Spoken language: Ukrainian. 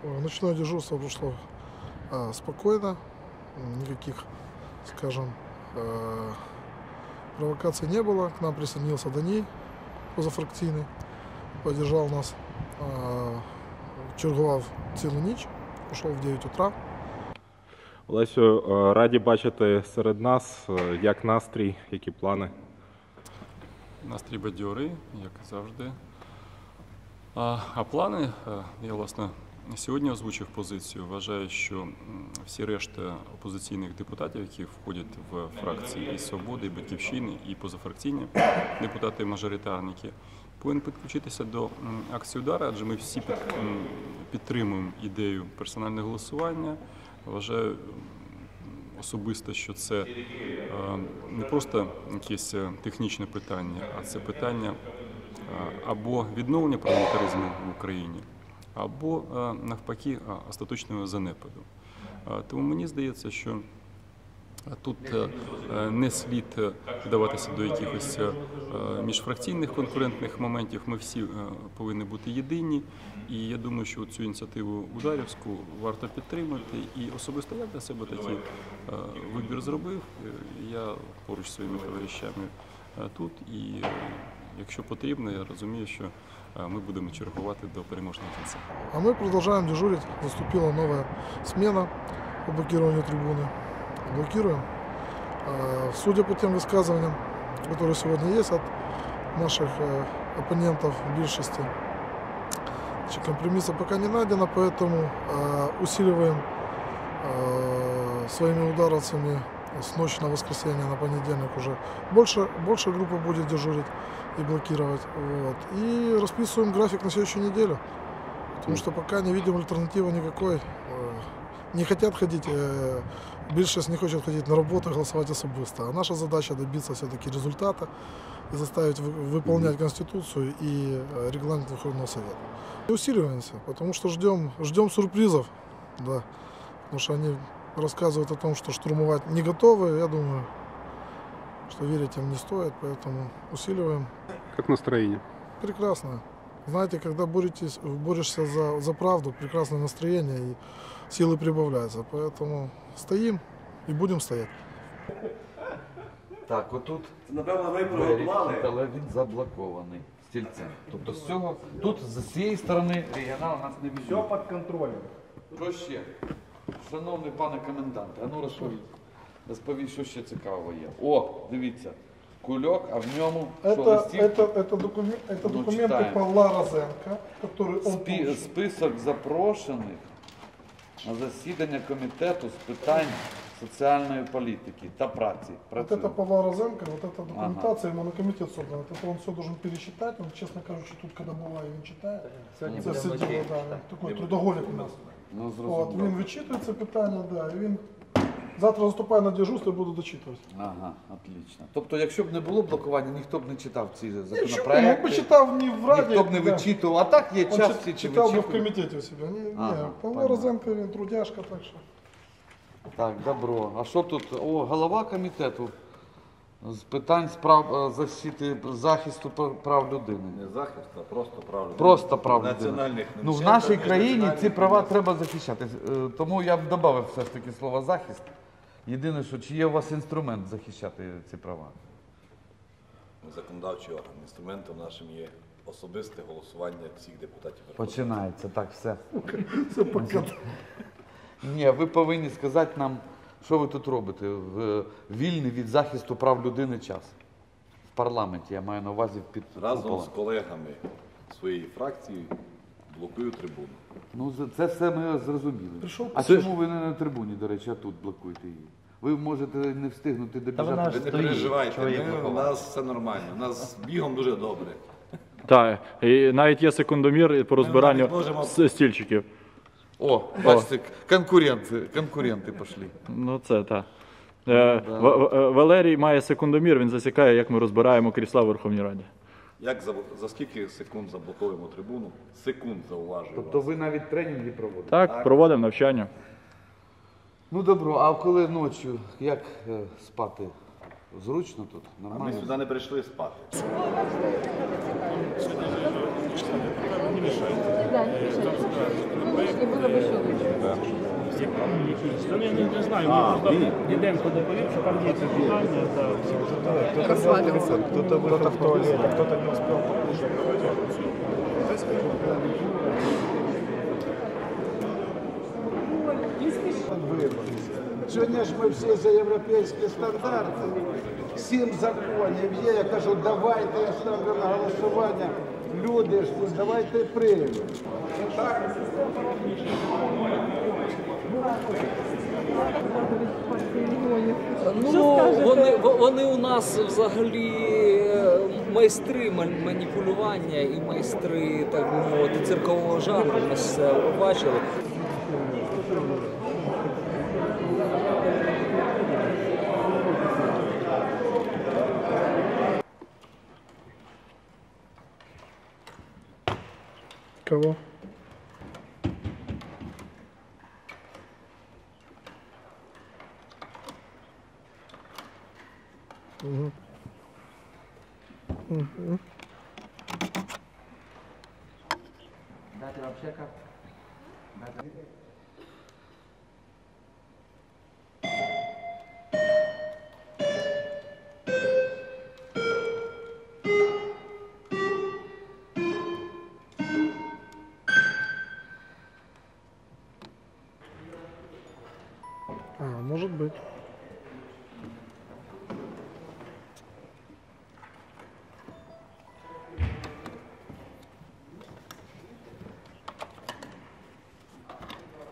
Э, Ночное дежурство прошло э, спокойно, м, никаких, скажем, э, провокаций не было. К нам присоединился Даней позафракційний, поддержал нас, э, чергував цілу ніч, ушел в 9 утра. Олесю, е, раді бачити серед нас. Е, Як настрій, які плани? Настрій бадьорий, як і завжди. А, а плани, е, я власне сьогодні озвучив позицію. Вважаю, що всі решта опозиційних депутатів, які входять в фракції і Свободи, і Батьківщини, і позафракційні депутати-мажоритарники, повинні підключитися до акції удара, адже ми всі під, підтримуємо ідею персонального голосування. Вважаю особисто, що це е, не просто якесь е, технічне питання, а це питання е, або відновлення парламентаризму в Україні, або е, навпаки е, остаточного занепаду. Е, Тому мені здається, що Тут не слід вдаватися до якихось міжфракційних конкурентних моментів. Ми всі повинні бути єдині. І я думаю, що цю ініціативу ударівську варто підтримати. І особисто я для себе такий вибір зробив. Я поруч зі своїми товаришами тут. І якщо потрібно, я розумію, що А мы будем чергувати до переможного кінця. А мы продолжаем дежурить. Наступила новая смена по блокированию трибуны. Блокируем. А, судя по тем высказываниям, которые сегодня есть от наших э, оппонентов в большинстве, компромисса пока не найдено, поэтому а, усиливаем своими ударовцами с ночи на воскресенье на понедельник уже больше, больше группа будет дежурить и блокировать. Вот. И расписываем график на следующую неделю. Потому что пока не видим альтернативы никакой. Э, Не хотят ходить, э, більшість не хочет ходить на работу голосовать особисто. А наша задача добиться все-таки результата и заставить вы- выполнять Конституцию и э, регламент Верховного Совета. И усиливаемся, потому что ждем, ждем сюрпризов. Да. Потому что они рассказывают о том, что штурмовать не готовы. Я думаю, что верить им не стоит, поэтому усиливаем. Как настроение? Прекрасно. Знаете, когда боретесь, борешься за, за правду, прекрасное настроение и силы прибавляются. Поэтому стоим и будем стоять. Так, отут Напевно, ви двері, приготували. але він заблокований стільцем. Тобто з цього, тут з цієї сторони регіонал нас не Все візьме. під контролем. Що ще? Шановний пане коменданте, а ну розповідь. Розповідь, що ще цікавого є. О, дивіться, кульок, а в ньому що Это, листів? это, это, докумен- это Ну, документы читаем. Павла Розенко, который он Спі- получил. список запрошених на засідання комітету з питань соціальної політики та праці. Вот Працює. это Павла Розенко, вот эта документация ему на комитет собрана. Это он все должен пересчитать. Он, честно кажучи, тут, когда бывает, він читає. Це все діло, да, він такой трудоголик у нас. Ну, От, він вичитує це питання, да, і він завтра заступає на дежурство і буде дочитувати. Ага, отлично. Тобто, якщо б не було блокування, ніхто б не читав ці Якщо б він законопроекти, почитав не в раді, ніхто б не да. вичитував. А так є Он час всі чи читав би в вичитують. комітеті у себе. Ні, ні, Ага, Павло понятно. Розенко, він трудяшка, так що. Так, добро. А що тут? О, голова комітету з питань справ е, защити захисту прав людини. Не захист, а просто прав людини. Просто прав людини. національних Ну, в нашій країні ці права треба захищати. Е, Тому я б додав все ж таки слово захист. Єдине, що чи є у вас інструмент захищати ці права? Законодавчий орган. Інструментом нашим є особисте голосування всіх депутатів. Починається так все. Це Ні, ви повинні сказати нам, що ви тут робите в вільний від захисту прав людини час. В парламенті, я маю на увазі під Разом куполом. з колегами своєї фракції блокую трибуну. Ну, це все ми зрозуміли. Прийшов А чому ви не на трибуні, до речі, а тут блокуєте її? Ви можете не встигнути добіжати. Ви не переживайте, ми, у нас все нормально. У нас з бігом дуже добре. Так, і навіть є секундомір по розбиранню можемо- стільчиків. О, бачите, конкуренти, конкуренти пішли. Ну це так. Е, В- В- Валерій має секундомір, він засікає, як ми розбираємо крісла в Верховній Раді. Як за, за скільки секунд заблокуємо трибуну? Секунд зауважую Тобто вас. ви навіть тренінги проводите? Так, проводимо навчання. Ну добро, а коли ночі, як е, спати? Зручно тут? А ми Нормально? сюди не прийшли спати. Да, не мешайте. И было бы якісь. Та я не, не знаю, мені просто Діденко доповів, що там є це питання. Та, Расслабился. Кто-то кто-то в туалете, кто-то не успел покушать. Сьогодні ж ми всі за європейські стандарти. Сім законів є. Я кажу, давайте я ставлю на голосування. Люди ж, давайте приймемо. Ну, вони, вони у нас взагалі е, майстри ман- маніпулювання і майстри, так би мовити, циркового жанру. Ми ж це бачили. Кого? Мгм. Мгм. Дати вообще как? А, может быть.